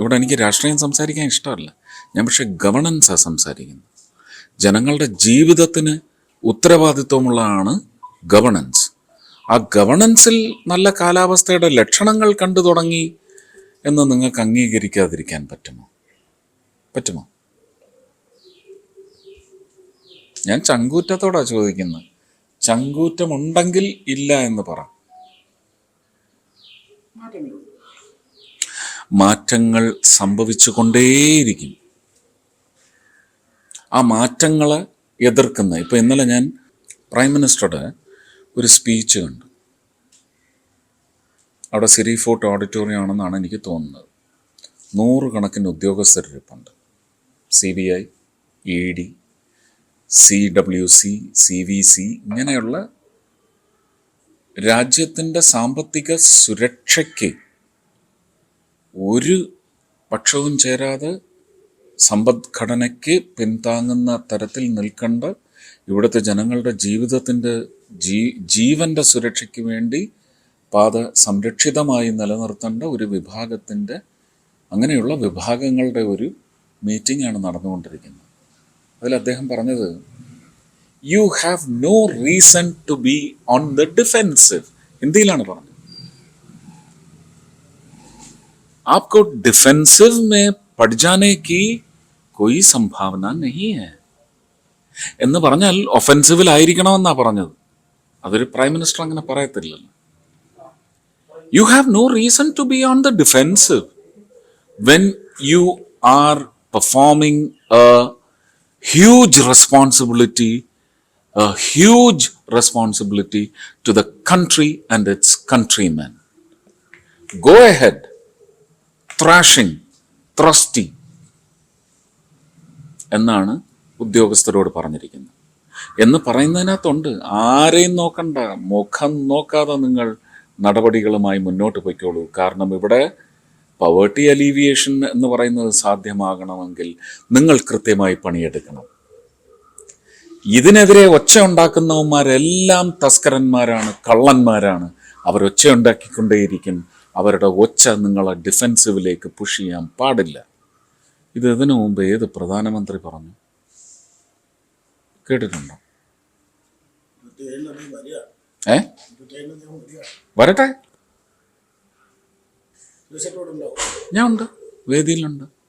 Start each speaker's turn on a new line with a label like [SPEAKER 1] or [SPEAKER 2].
[SPEAKER 1] ഇവിടെ എനിക്ക് രാഷ്ട്രീയം സംസാരിക്കാൻ ഇഷ്ടമല്ല. ഞാൻ പക്ഷേ ഗവർണൻസാണ് സംസാരിക്കുന്നത്. ജനങ്ങളുടെ ജീവിതത്തിന് ഉത്തരവാദിത്വമുള്ളതാണ് ഗവർണൻസ് ആ ഗവർണൻസിൽ നല്ല കാലാവസ്ഥയുടെ ലക്ഷണങ്ങൾ കണ്ടു തുടങ്ങി എന്ന് നിങ്ങൾക്ക് അംഗീകരിക്കാതിരിക്കാൻ പറ്റുമോ? പറ്റുമോ? ഞാൻ ചങ്കൂറ്റത്തോടാ ചോദിക്കുന്നത്. ചങ്കൂറ്റമുണ്ടെങ്കിൽ ഇല്ല എന്ന് പറ. മാറ്റങ്ങൾ സംഭവിച്ചുകൊണ്ടേയിരിക്കും. ആ മാറ്റങ്ങളെ എതിർക്കുന്ന ഇപ്പൊ ഇന്നലെ ഞാൻ പ്രൈം മിനിസ്റ്ററുടെ ഒരു സ്പീച്ച് കണ്ടു. അവിടെ സിരി ഫോർട്ട് ഓഡിറ്റോറിയം ആണെന്നാണ് എനിക്ക് തോന്നുന്നത്. നൂറുകണക്കിന് ഉദ്യോഗസ്ഥരിപ്പുണ്ട് C B I E D C W C C V C ഇങ്ങനെയുള്ള രാജ്യത്തിന്റെ സാമ്പത്തിക സുരക്ഷയ്ക്ക് ഒരു പക്ഷവും ചേരാതെ സമ്പദ്ഘടനയ്ക്ക് പിന്താങ്ങുന്ന തരത്തിൽ നിൽക്കേണ്ട ഇവിടുത്തെ ജനങ്ങളുടെ ജീവിതത്തിന്റെ ജീ ജീവന്റെ സുരക്ഷയ്ക്ക് വേണ്ടി പാത സംരക്ഷിതമായി നിലനിർത്തേണ്ട ഒരു വിഭാഗത്തിന്റെ അങ്ങനെയുള്ള വിഭാഗങ്ങളുടെ ഒരു മീറ്റിംഗ് ആണ് നടന്നുകൊണ്ടിരിക്കുന്നത്. അതിൽ അദ്ദേഹം പറഞ്ഞത് you have no reason to be on the defensive ഹിന്ദിയിലാണ് പറഞ്ഞത്. आपको डिफेंसिव में पड़ जाने की कोई संभावना नहीं है എന്ന് പറഞ്ഞാൽ ഒഫെൻസിവിൽ ആയിരിക്കണമെന്നാ പറഞ്ഞത് അതൊരു പ്രൈം മിനിസ്റ്റർ അങ്ങനെ പറയത്തില്ലല്ലോ you have no reason to be on the defensive when you are performing a huge responsibility a huge responsibility to the country and its countrymen go ahead thrashing thirsty എന്നാണ് ഉദ്യോഗസ്ഥരോട് പറഞ്ഞിരിക്കുന്നത്. എന്ന് പറയുന്നതിനകത്തുണ്ട്. ആരെയും നോക്കണ്ട മുഖം നോക്കാതെ നിങ്ങൾ നടപടികളുമായി മുന്നോട്ട് പോയിക്കോളൂ. കാരണം ഇവിടെ പവേർട്ടി അലീവിയേഷൻ എന്ന് പറയുന്നത് സാധ്യമാകണമെങ്കിൽ നിങ്ങൾ കൃത്യമായി പണിയെടുക്കണം. ഇതിനെതിരെ ഒച്ച ഉണ്ടാക്കുന്നവന്മാരെല്ലാം തസ്കരന്മാരാണ് കള്ളന്മാരാണ്. അവർ അവരൊച്ച ഉണ്ടാക്കിക്കൊണ്ടേയിരിക്കും. അവരുടെ ഒച്ച നിങ്ങളെ ഡിഫെൻസീവിലേക്ക് പുഷ് ചെയ്യാൻ പാടില്ല. ഇത് ഇതിനു മുമ്പ് ഏത് പ്രധാനമന്ത്രി പറഞ്ഞു? കേട്ടിട്ടുണ്ടോ? ഏ? വരട്ടെ. ഞാൻ ഉണ്ട്. വേദിയിലുണ്ട്.